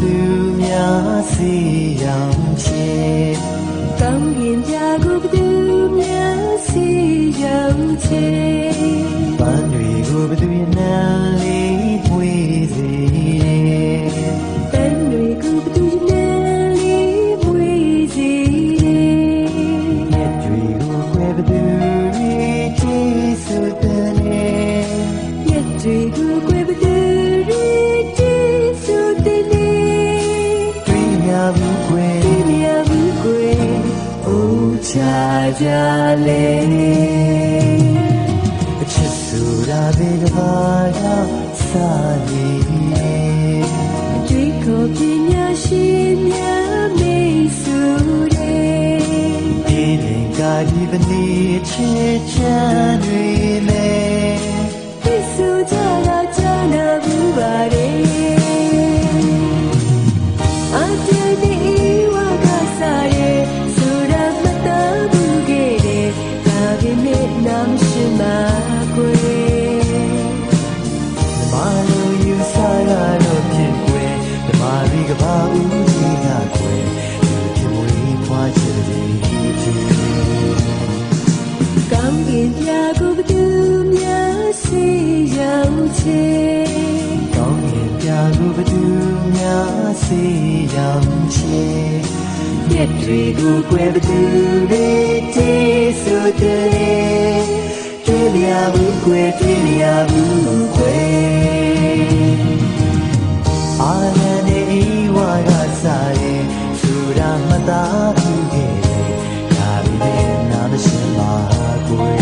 သူများစီရောင်ဖြင့်ကောင်းရင်ပြကိုဘသူများစီရောင်ဖြင့်ပန်းတွေကိုဘသူရဲ့နာ အချစ်ဆိုတာဒီကဘာသာစာနေအကြွေးကိုပညာရှိများမေးဆိုတဲ့ဒီနေ့ကဒီပနေ့ချစ်ချမ်းတွေလဲ စေကောင်းကင်ပြာကိုဘသူများစေရောက်ချေပြည့်တွေကိုကွယ်ဘသူတွေတေးဆိုတဲ့တွေ့ရဘူးကွယ်တွေ့ရဘူးကွယ်အာရနေဝါရစားရဲ့သူရမသားဘူးခဲ့ဒါပေမဲ့နာမရှင်ပါကွယ်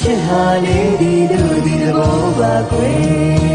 Chihane di du di bo ba kwe